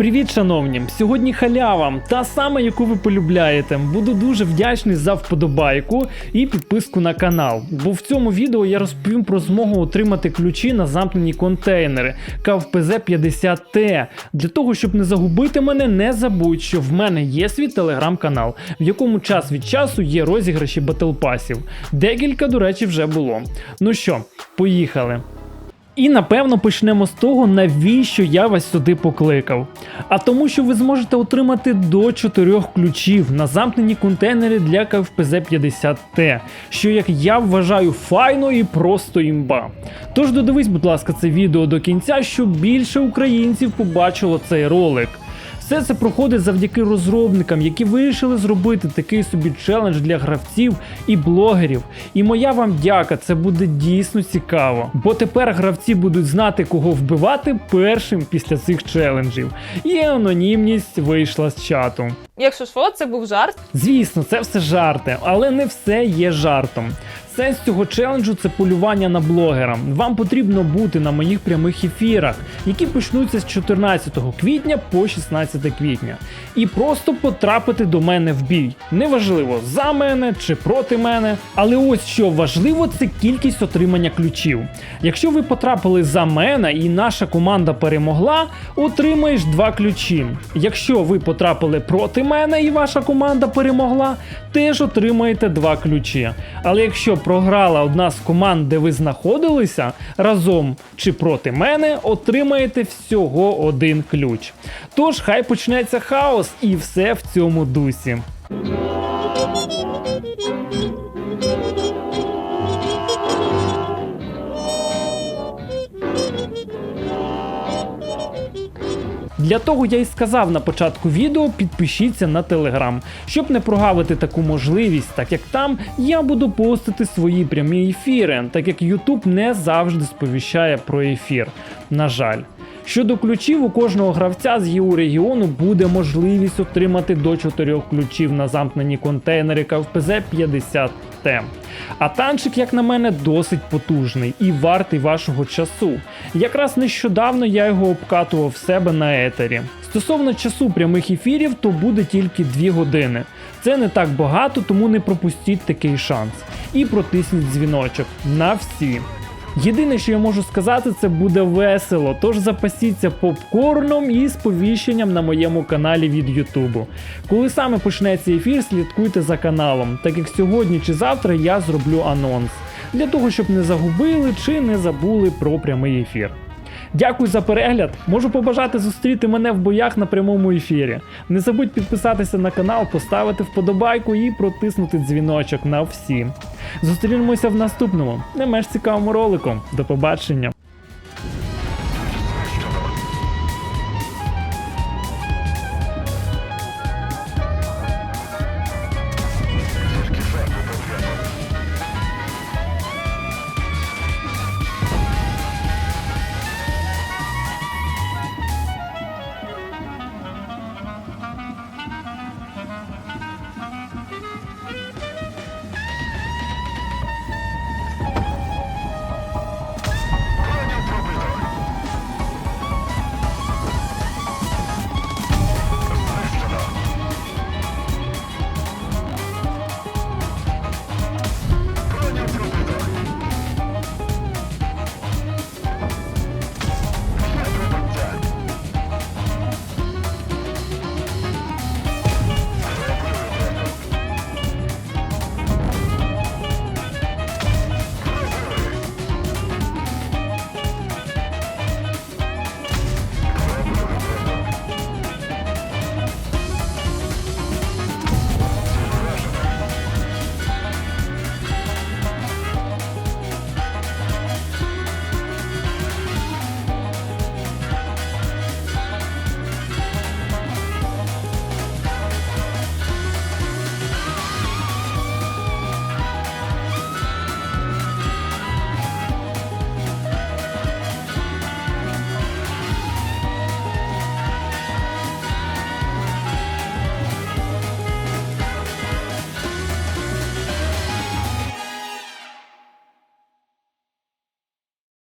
Привіт, шановні! Сьогодні халява, та сама, яку ви полюбляєте. Буду дуже вдячний за вподобайку і підписку на канал. Бо в цьому відео я розповім про змогу отримати ключі на замкнені контейнери КВПЗ 50Т. Для того, щоб не загубити мене, не забудь, що в мене є свій телеграм-канал, в якому час від часу є розіграші батлпасів. Декілька, до речі, вже було. Ну що, поїхали. І напевно почнемо з того, навіщо я вас сюди покликав. А тому, що ви зможете отримати до 4 ключів на замкнені контейнери для КФПЗ 50Т, що як я вважаю файно і просто імба. Тож додивись, будь ласка, це відео до кінця, щоб більше українців побачило цей ролик. Все це проходить завдяки розробникам, які вирішили зробити такий собі челендж для гравців і блогерів. І моя вам дяка, це буде дійсно цікаво. Бо тепер гравці будуть знати, кого вбивати першим після цих челенджів. І анонімність вийшла з чату. Якщо що, це був жарт. Звісно, це все жарти, але не все є жартом. Сенс цього челенджу це полювання на блогера. Вам потрібно бути на моїх прямих ефірах, які почнуться з 14 квітня по 16 квітня, і просто потрапити до мене в бій. Неважливо за мене чи проти мене. Але ось що важливо, це кількість отримання ключів. Якщо ви потрапили за мене і наша команда перемогла, отримаєш два ключі. Якщо ви потрапили проти мене і ваша команда перемогла, теж отримаєте два ключі. Але якщо програла одна з команд, де ви знаходилися разом чи проти мене, отримаєте всього один ключ. Тож хай почнеться хаос і все в цьому дусі. Для того я й сказав на початку відео, підпишіться на телеграм, щоб не прогавити таку можливість, так як там я буду постити свої прямі ефіри, так як YouTube не завжди сповіщає про ефір. На жаль. Щодо ключів, у кожного гравця з ЄУ регіону буде можливість отримати до 4 ключів на замкнені контейнери КФПЗ 50 Т. А танчик, як на мене, досить потужний і вартий вашого часу. Якраз нещодавно я його обкатував в себе на етері. Стосовно часу прямих ефірів, то буде тільки 2 години. Це не так багато, тому не пропустіть такий шанс. І протисніть дзвіночок на всі. Єдине, що я можу сказати, це буде весело, тож запасіться попкорном і сповіщенням на моєму каналі від Ютубу. Коли саме почнеться ефір, слідкуйте за каналом, так як сьогодні чи завтра я зроблю анонс для того, щоб не загубили чи не забули про прямий ефір. Дякую за перегляд. Можу побажати зустріти мене в боях на прямому ефірі. Не забудь підписатися на канал, поставити вподобайку і протиснути дзвіночок на всі. Зустрінемося в наступному, не менш цікавому ролику. До побачення!